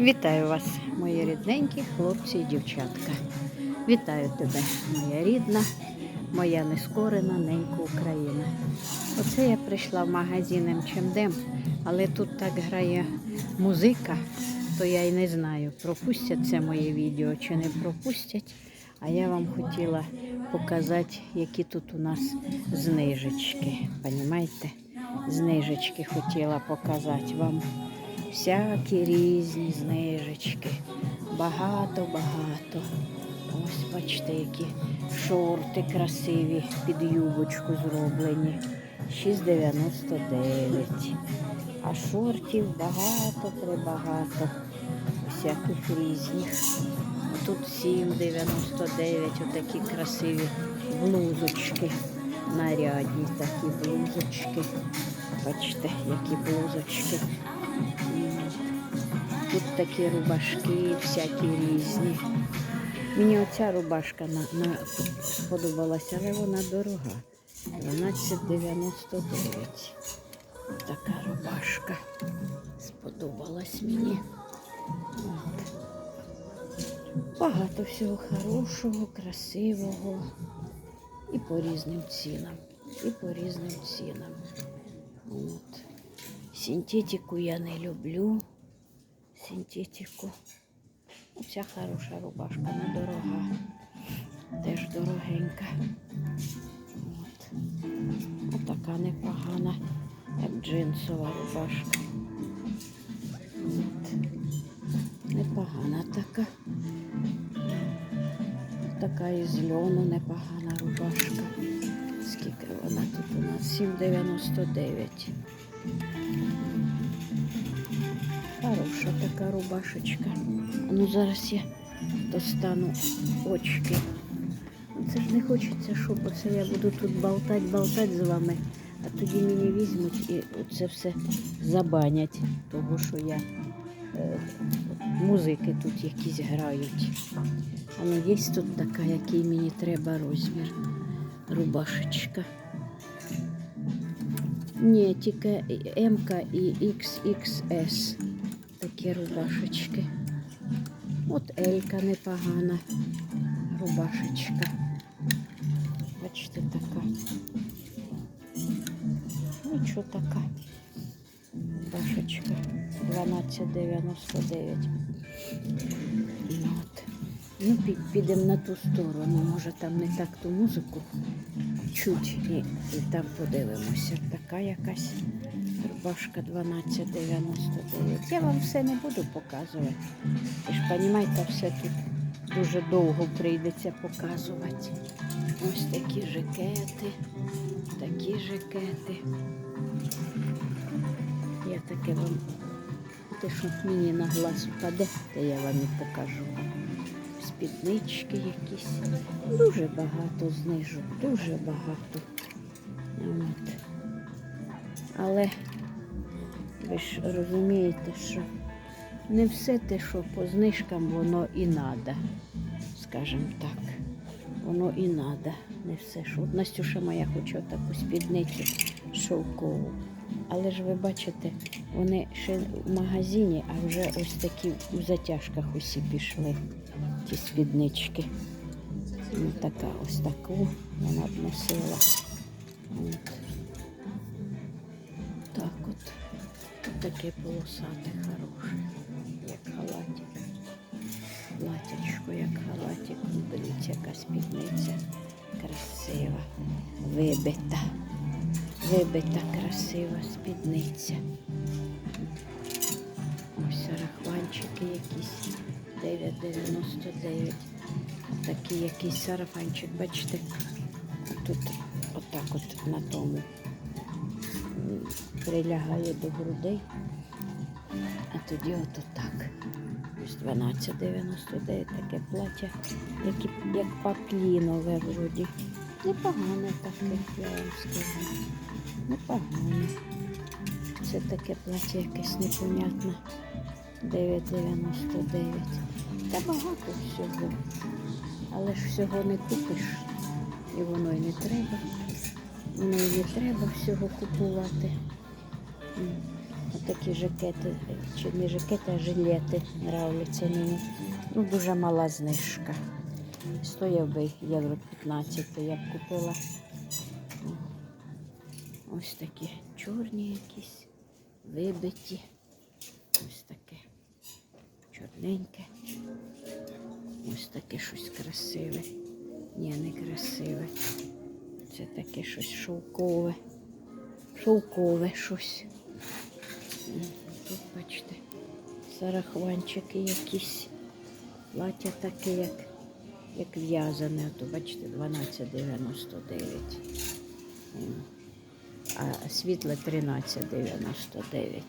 Вітаю вас, мої рідненькі хлопці і дівчатка. Вітаю тебе, моя рідна, моя нескорена ненька Україна. Оце я прийшла в магазин МЧМД, але тут так грає музика, то я й не знаю, пропустять це моє відео чи не пропустять. А я вам хотіла показати, які тут у нас знижечки. Понімаєте? Знижечки хотіла показати вам. Всякі різні знижечки. Багато-багато. Ось бачите, які шорти красиві під юбочку зроблені. 6,99. А шортів багато прибагато. Всяких різних. Тут 7,99. Отакі красиві блузочки. Нарядні такі блузочки. Бачите, які блузочки. Тут такі рубашки всякі різні. Мені оця рубашка на, на, сподобалася, але вона дорога. 12,99. Така рубашка. Сподобалась мені. От. Багато всього хорошого, красивого. І по різним цінам. І по різним цінам. От. Синтетику я не люблю. Синтетику. Оця хороша рубашка, не дорога. Теж дорогенька. От. Отака непогана, як джинсова рубашка. От. Непогана така. Така із льону непогана рубашка. Скільки вона тут у нас? 7,99. Хороша така рубашечка. Ну зараз я достану очки. Це ж не хочеться, щоб оце я буду тут болтати, болтати з вами, а тоді мені візьмуть і це все забанять, того що я музики тут якісь грають. А не є тут така, який мені треба розмір. Рубашечка. Ні, тільки М і XXS. Такі рубашечки. От Елька непогана рубашечка. Бачите, така. Нічого така. Рубашечка. 12,99. Ну, підемо на ту сторону. Може там не так ту музику чуть і, і там подивимося. Така якась рубашка 12,99. Я вам все не буду показувати. Ви ж розумієте, все тут дуже довго прийдеться показувати. Ось такі жакети, такі жакети. Я таке вам, те, що мені на глаз впаде, то я вам і покажу. Спіднички якісь. Дуже багато знижок, дуже багато. От. Але ви ж розумієте, що не все те, що по знижкам, воно і надо, скажімо так. Воно і надо. Не все, що Настюша моя хоче таку спідницю шовкову. Але ж ви бачите, вони ще в магазині, а вже ось такі у затяжках усі пішли, ті спіднички. Ну, така ось таку вона б носила. От. Так от. Таке полосате хороше, як халатик. Платячко, як халатик. Дивіться, яка спідниця красива, вибита. Вибита красива спідниця. Ось сарафанчики якісь 9,99. Такий якийсь сарафанчик, бачите, тут отак от на тому прилягає до грудей, а тоді от отак. Ось 12,99 таке плаття, як, як паклінове вроді. Непогане таке, я вам скажу. Непогане. Це таке плаття якесь непонятне. 9,99. Та багато всього. Але ж всього не купиш. І воно й не треба. Воно і не треба всього купувати. М. Такі жакети, чи не жакети, а жилети нравляться мені. Ну, дуже мала знижка. Стояв би євро 15, то я б купила. Ось такі чорні якісь, вибиті. Ось таке чорненьке. Ось таке щось красиве. Ні, не красиве. Це таке щось шовкове. Шовкове щось. Тут, бачите, сарахванчики якісь. Плаття таке, як, як в'язане. Ото, бачите, 12,99. А світле 13,99.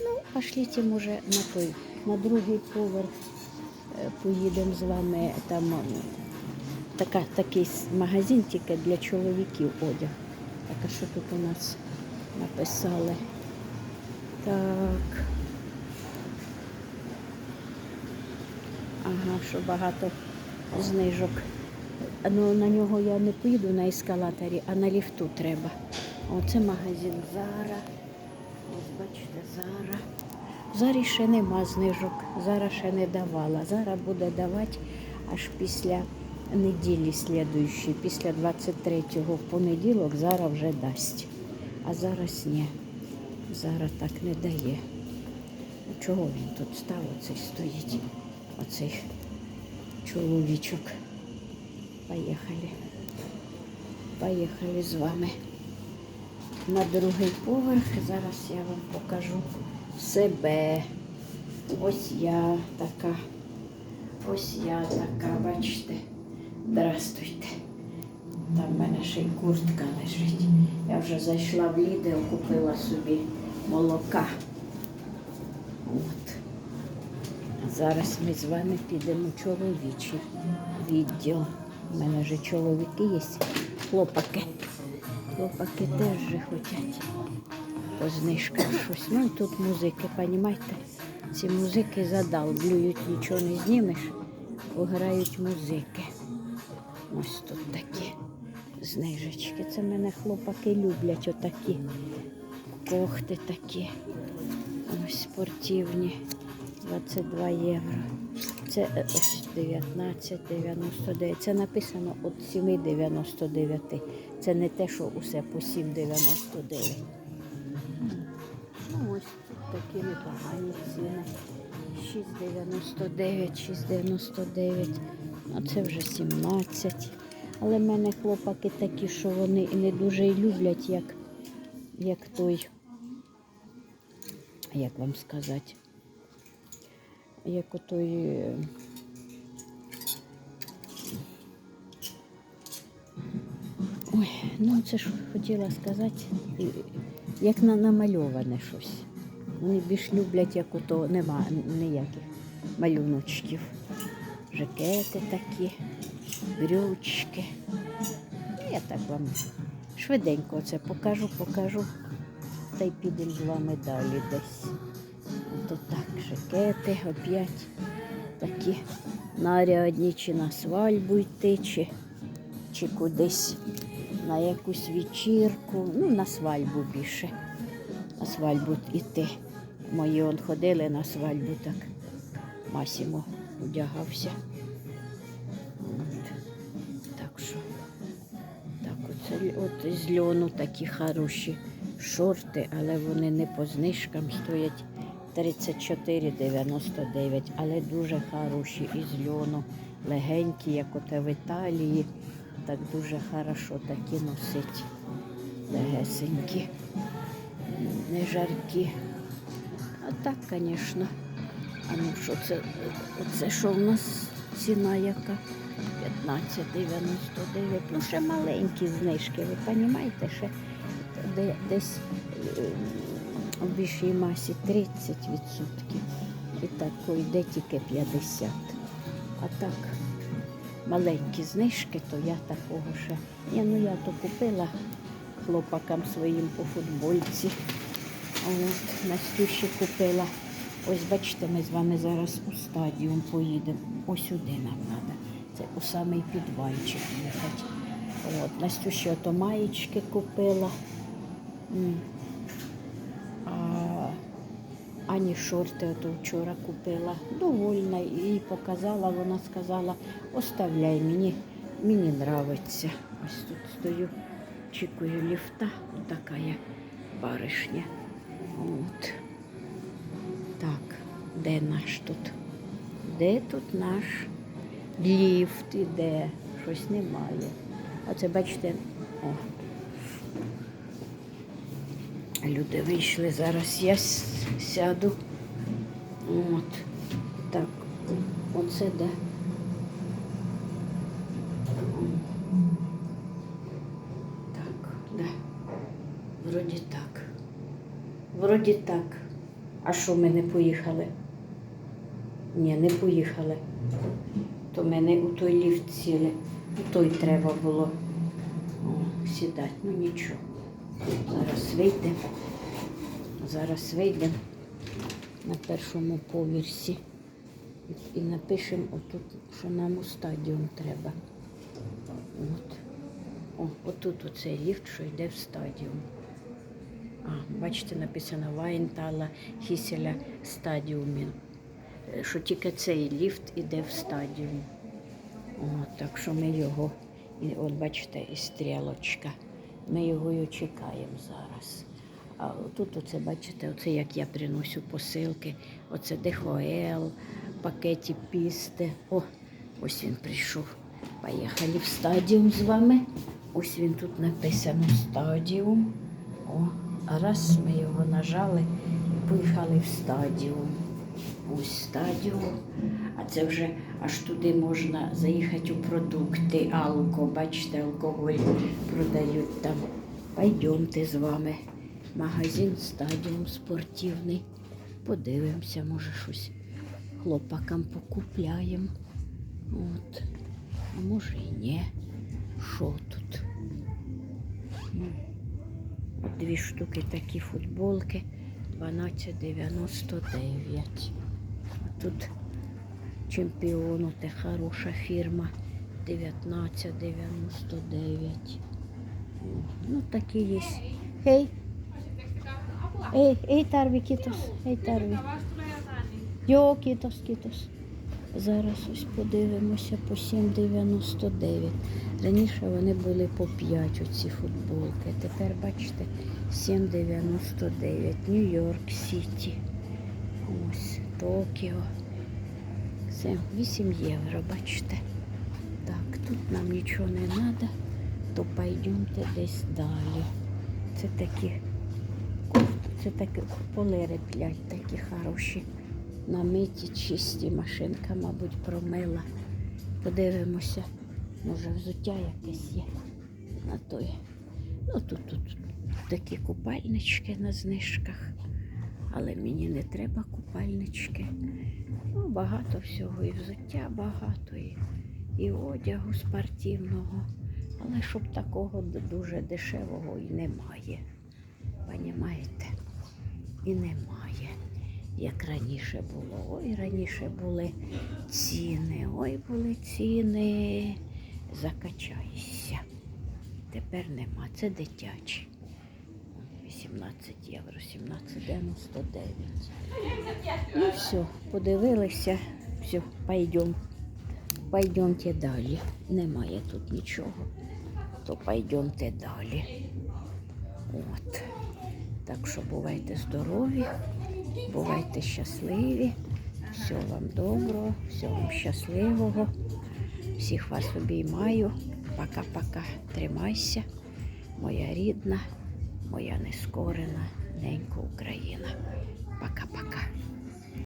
Ну, пошліть, може, на той, на другий поверх е, поїдемо з вами. Там така, такий магазин тільки для чоловіків одяг. Так, а що тут у нас написали? Так. Ага, що багато знижок. Ну, на нього я не поїду на ескалаторі, а на ліфту треба. Оце магазин Зара. Ось бачите, Зара. Зарі ще нема знижок. Зара ще не давала. Зара буде давати аж після неділі слідуючої, після 23-го в понеділок Зара вже дасть. А зараз ні. Зара так не дає. Чого він тут став? Оцей стоїть? Оцей чоловічок. Поїхали. Поїхали з вами на другий поверх. Зараз я вам покажу себе. Ось я така. Ось я така, бачите. Здрастуйте. Там в мене ще й куртка лежить. Я вже зайшла в Лідл, купила собі молока. От. Зараз ми з вами підемо в чоловічий відділ. У мене вже чоловіки є, хлопаки. Хлопаки теж же хочуть по знижках щось. Ну і тут музики, понімаєте? Ці музики задалблюють, нічого не знімеш, грають музики. Ось тут такі знижечки. Це мене хлопаки люблять, отакі кохти такі. Ось спортивні. 22 євро. Це е, ось 19,99. Це написано від 7,99. Це не те, що усе по 7,99. Ну ось тут такі непогані ціни. 6,99, 6,99. А це вже 17. Але в мене хлопаки такі, що вони не дуже і люблять, як, як той, як вам сказати, як отой. е, Ой, ну це ж хотіла сказати, як на намальоване щось. Вони більш люблять, як ото нема ніяких малюночків. Жакети такі, брючки. Ну, Я так вам швиденько це покажу, покажу. Та й підемо з вами далі десь. Ото так, жакети опять такі нарядні, чи на свадьбу йти, чи, чи кудись на якусь вечірку, ну на свадьбу більше. На свадьбу йти. Мої он ходили на свадьбу, так Масімо одягався. Так що, так оце от з льону такі хороші шорти, але вони не по знижкам стоять 34,99, але дуже хороші із льону, легенькі, як оте в Італії. Так дуже хорошо такі носить. Легесенькі, не жаркі. А так, звісно. А ну що це? Оце що в нас ціна яка? 15,99. Ну, ще маленькі знижки, ви розумієте, ще де, десь в більшій масі 30%. І так йде тільки 50. А так, маленькі знижки, то я такого ще. Ні, ну я то купила хлопакам своїм по футбольці. От, Настюші купила. Ось бачите, ми з вами зараз у стадіум поїдемо. Ось сюди нам треба. Це у самий підвальчик їхати. От, Настюші ото маєчки купила. Ані шорти ото вчора купила. Довольна і показала, вона сказала, оставляй мені, мені нравиться. Ось тут стою, чекаю ліфта, така я баришня. От. Так, де наш тут? Де тут наш ліфт іде? Щось немає. А це бачите, о. Люди вийшли, зараз я сяду. От. Так, оце де. Так, да. Вроді так. Вроді так. А що ми не поїхали? Ні, не поїхали. То мене у той ліфт сіли. У той треба було сідати. Ну нічого. Зараз вийдемо. Зараз вийдемо на першому поверсі і, напишемо отут, що нам у стадіум треба. От. О, отут оцей ліфт, що йде в стадіум. А, бачите, написано Вайнтала Хіселя стадіумі. Е, Що тільки цей ліфт іде в стадіум. От, так що ми його, і от бачите, і стрілочка. Ми його і чекаємо зараз. А тут оце, бачите, оце як я приношу посилки, оце ДХЛ, пакеті пісти. О, ось він прийшов. Поїхали в стадіум з вами. Ось він тут написано стадіум. О, а раз ми його нажали і поїхали в стадіум. Ось стадіум. А це вже аж туди можна заїхати у продукти, алко, бачите, алкоголь продають там. Пойдемте з вами. Магазин стадіум спортивний. Подивимося, може щось хлопакам покупляємо. От. Може і ні. Що тут? Дві штуки такі футболки 12,99. Тут чемпіону, це хороша фірма 19,99. Ну, такі є. Хей. Ей, ей, Тарві, кітос, ей, Тарві. Йо, кітос, кітос. Зараз ось подивимося по 7,99. Раніше вони були по 5 оці футболки. Тепер бачите 7,99. Нью-Йорк Сіті. Ось Токіо. Це 8 євро, бачите. Так, тут нам нічого не треба, то пойдемте десь далі. Це такі це такі полери п'ять такі хороші. Намиті, чисті машинка, мабуть, промила. Подивимося, може взуття якесь є на той. Ну тут, тут такі купальнички на знижках. Але мені не треба купальнички. Ну, багато всього, і взуття багато, і, і одягу спортивного. Але щоб такого дуже дешевого і немає. Понімаєте? І немає. Як раніше було. Ой, раніше були ціни, ой, були ціни. Закачайся. Тепер нема. Це дитячі. 18 євро, 17,99. Ну все, подивилися, все, пойдем. Пойдемте далі. Немає тут нічого. То пойдемте далі. От. Так що бувайте здорові, бувайте щасливі. Всього вам доброго, всього вам щасливого. Всіх вас обіймаю. Пока-пока. Тримайся, моя рідна, моя нескорена ненька Україна. Пока-пока.